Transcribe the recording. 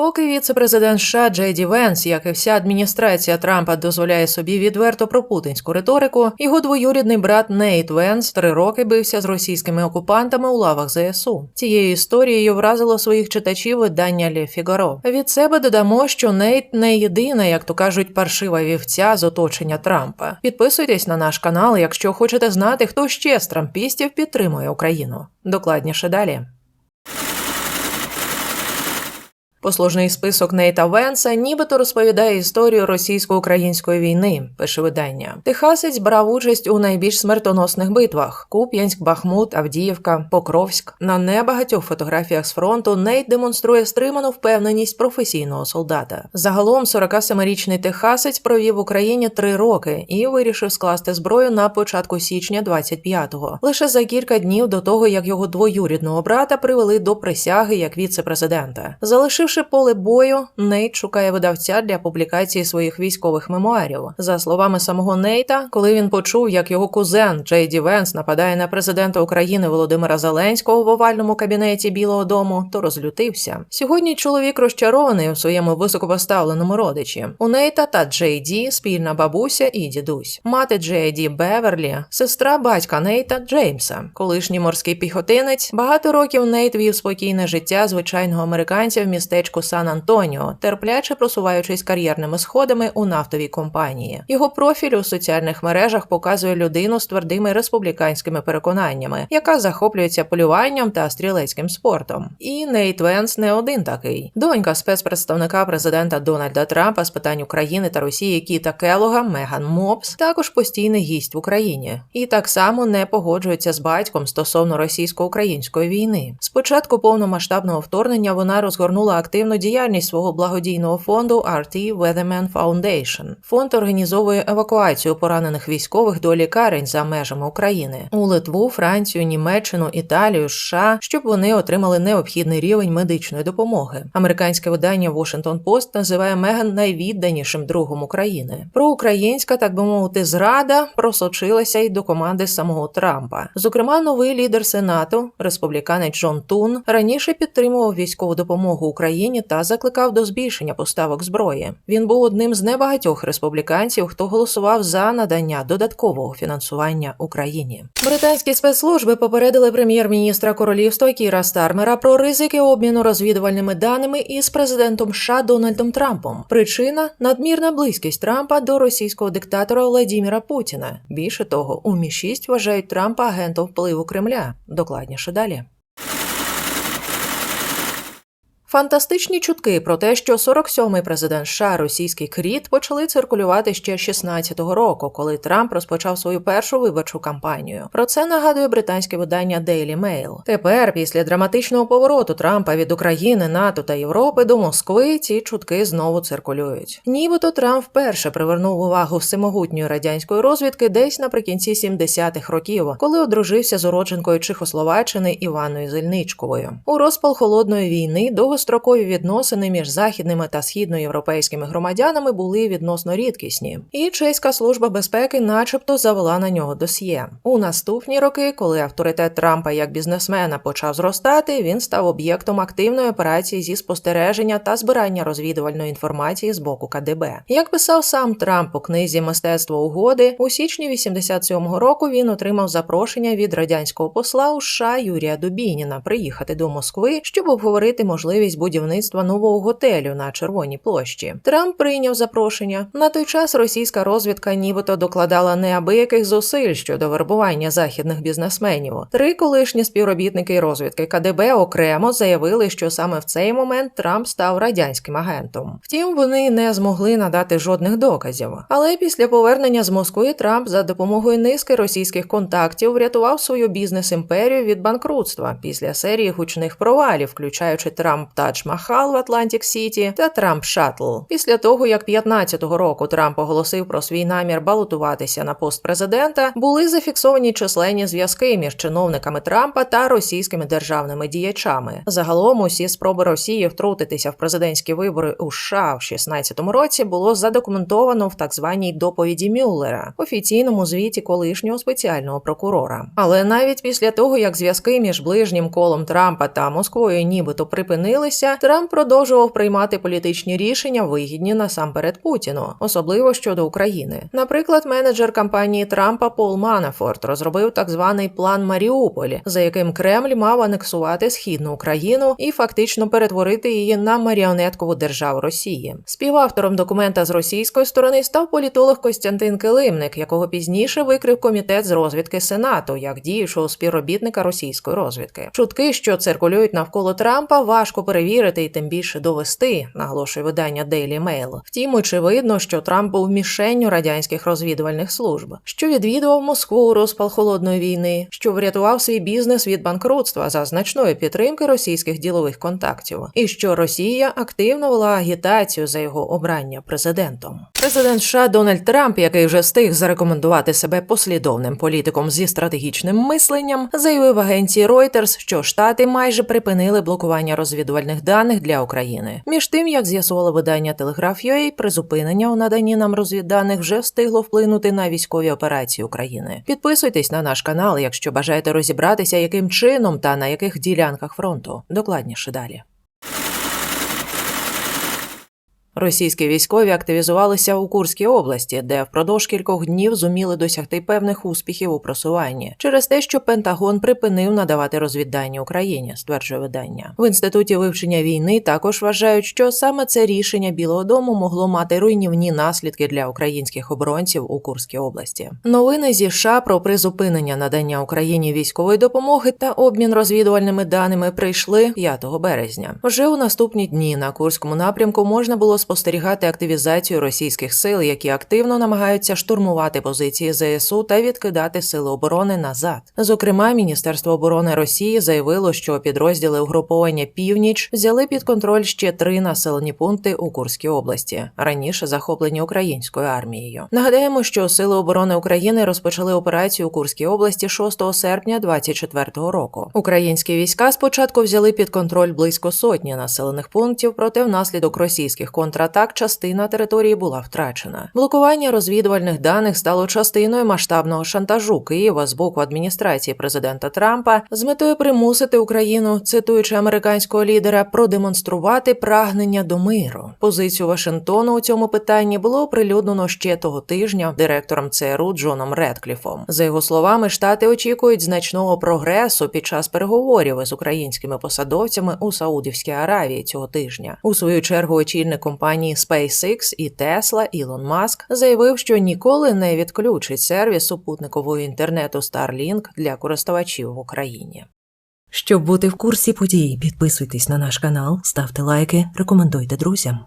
Поки віце-президент США Джей Ді Венс, як і вся адміністрація Трампа, дозволяє собі відверто про путінську риторику, його двоюрідний брат Нейт Венс три роки бився з російськими окупантами у лавах ЗСУ. Цією історією вразило своїх читачів видання Ле Фігаро. Від себе додамо, що Нейт не єдина, як то кажуть, паршива вівця з оточення Трампа. Підписуйтесь на наш канал, якщо хочете знати, хто ще з трампістів підтримує Україну. Докладніше далі. Послужний список Нейта Венса нібито розповідає історію російсько-української війни, пише видання. Техасець брав участь у найбільш смертоносних битвах: Куп'янськ, Бахмут, Авдіївка, Покровськ. На небагатьох фотографіях з фронту Нейт демонструє стриману впевненість професійного солдата. Загалом 47-річний техасець провів в Україні три роки і вирішив скласти зброю на початку січня 25-го, лише за кілька днів до того, як його двоюрідного брата привели до присяги як віце-президента. Залишив Залишивши поле бою, Нейт шукає видавця для публікації своїх військових мемуарів. За словами самого Нейта, коли він почув, як його кузен Джей Ді Венс нападає на президента України Володимира Зеленського в овальному кабінеті Білого Дому, то розлютився. Сьогодні чоловік розчарований у своєму високопоставленому родичі. У Нейта та Джей Ді спільна бабуся і дідусь. Мати Джей Ді Беверлі, сестра батька Нейта Джеймса, колишній морський піхотинець. Багато років Нейт вів спокійне життя звичайного американця в містечку Сан Антоніо, терпляче просуваючись кар'єрними сходами у нафтовій компанії. Його профіль у соціальних мережах показує людину з твердими республіканськими переконаннями, яка захоплюється полюванням та стрілецьким спортом. І Нейт Венс не один такий. Донька спецпредставника президента Дональда Трампа з питань України та Росії Кіта Келога Меган Мопс також постійний гість в Україні, і так само не погоджується з батьком стосовно російсько-української війни. Спочатку повномасштабного вторгнення вона розгорнула активну діяльність свого благодійного фонду RT Weatherman Foundation. Фонд організовує евакуацію поранених військових до лікарень за межами України у Литву, Францію, Німеччину, Італію, США, щоб вони отримали необхідний рівень медичної допомоги. Американське видання Washington Post називає Меган найвідданішим другом України. Проукраїнська, так би мовити, зрада просочилася й до команди самого Трампа. Зокрема, новий лідер Сенату, республіканець Джон Тун, раніше підтримував військову допомогу Україні та закликав до збільшення поставок зброї. Він був одним з небагатьох республіканців, хто голосував за надання додаткового фінансування Україні. Британські спецслужби попередили прем'єр-міністра королівства Кіра Стармера про ризики обміну розвідувальними даними із президентом США Дональдом Трампом. Причина надмірна близькість Трампа до російського диктатора Владіміра Путіна. Більше того, у Мі 6 вважають Трампа агентом впливу Кремля. Докладніше далі. Фантастичні чутки про те, що 47-й президент США російський кріт почали циркулювати ще 16-го року, коли Трамп розпочав свою першу виборчу кампанію. Про це нагадує британське видання Daily Mail. Тепер, після драматичного повороту Трампа від України, НАТО та Європи до Москви, ці чутки знову циркулюють. Нібито Трамп вперше привернув увагу всемогутньої радянської розвідки десь наприкінці 70-х років, коли одружився з уродженкою Чехословаччини Іваною Зельничковою. У розпал холодної війни довго довгострокові відносини між західними та східноєвропейськими громадянами були відносно рідкісні, і чеська служба безпеки, начебто, завела на нього досьє. У наступні роки, коли авторитет Трампа як бізнесмена почав зростати, він став об'єктом активної операції зі спостереження та збирання розвідувальної інформації з боку КДБ. Як писав сам Трамп у книзі Мистецтво угоди, у січні 87-го року він отримав запрошення від радянського посла у США Юрія Дубініна приїхати до Москви, щоб обговорити можливість будівництва нового готелю на Червоній площі. Трамп прийняв запрошення. На той час російська розвідка нібито докладала неабияких зусиль щодо вербування західних бізнесменів. Три колишні співробітники розвідки КДБ окремо заявили, що саме в цей момент Трамп став радянським агентом. Втім, вони не змогли надати жодних доказів. Але після повернення з Москви Трамп за допомогою низки російських контактів врятував свою бізнес-імперію від банкрутства після серії гучних провалів, включаючи Трамп Тадж Махал в Атлантик Сіті та Трамп Шаттл. Після того, як 15-го року Трамп оголосив про свій намір балотуватися на пост президента, були зафіксовані численні зв'язки між чиновниками Трампа та російськими державними діячами. Загалом усі спроби Росії втрутитися в президентські вибори у США в 16-му році було задокументовано в так званій доповіді Мюллера, офіційному звіті колишнього спеціального прокурора. Але навіть після того, як зв'язки між ближнім колом Трампа та Москвою нібито припинилися, змінилися, Трамп продовжував приймати політичні рішення, вигідні насамперед Путіну, особливо щодо України. Наприклад, менеджер кампанії Трампа Пол Манафорт розробив так званий план Маріуполь, за яким Кремль мав анексувати східну Україну і фактично перетворити її на маріонеткову державу Росії. Співавтором документа з російської сторони став політолог Костянтин Килимник, якого пізніше викрив комітет з розвідки Сенату як діючого співробітника російської розвідки. Чутки, що циркулюють навколо Трампа, важко перевірити і тим більше довести, наголошує видання Daily Mail. Втім, очевидно, що Трамп був мішенню радянських розвідувальних служб, що відвідував Москву у розпал холодної війни, що врятував свій бізнес від банкрутства за значної підтримки російських ділових контактів, і що Росія активно вела агітацію за його обрання президентом. Президент США Дональд Трамп, який вже встиг зарекомендувати себе послідовним політиком зі стратегічним мисленням, заявив агенції Reuters, що штати майже припинили блокування розвідувальних даних для України. Між тим, як з'ясувало видання Telegraph.ua, призупинення у наданні нам розвідданих вже встигло вплинути на військові операції України. Підписуйтесь на наш канал, якщо бажаєте розібратися, яким чином та на яких ділянках фронту. Докладніше далі. Російські військові активізувалися у Курській області, де впродовж кількох днів зуміли досягти певних успіхів у просуванні через те, що Пентагон припинив надавати розвіддані Україні, стверджує видання. В інституті вивчення війни також вважають, що саме це рішення Білого Дому могло мати руйнівні наслідки для українських оборонців у Курській області. Новини зі США про призупинення надання Україні військової допомоги та обмін розвідувальними даними прийшли 5 березня. Вже у наступні дні на Курському напрямку можна було спостерігати активізацію російських сил, які активно намагаються штурмувати позиції ЗСУ та відкидати сили оборони назад. Зокрема, Міністерство оборони Росії заявило, що підрозділи угруповання Північ взяли під контроль ще три населені пункти у Курській області, раніше захоплені українською армією. Нагадаємо, що сили оборони України розпочали операцію у Курській області 6 серпня 2024 року. Українські війська спочатку взяли під контроль близько сотні населених пунктів, проте внаслідок російських контратак частина території була втрачена. Блокування розвідувальних даних стало частиною масштабного шантажу Києва з боку адміністрації президента Трампа з метою примусити Україну, цитуючи американського лідера, продемонструвати прагнення до миру. Позицію Вашингтону у цьому питанні було оприлюднено ще того тижня директором ЦРУ Джоном Редкліфом. За його словами, штати очікують значного прогресу під час переговорів із українськими посадовцями у Саудівській Аравії цього тижня. У свою чергу очільник компанії SpaceX і Tesla Ілон Маск заявив, що ніколи не відключить сервіс супутникового інтернету Starlink для користувачів в Україні. Щоб бути в курсі подій, підписуйтесь на наш канал, ставте лайки, рекомендуйте друзям.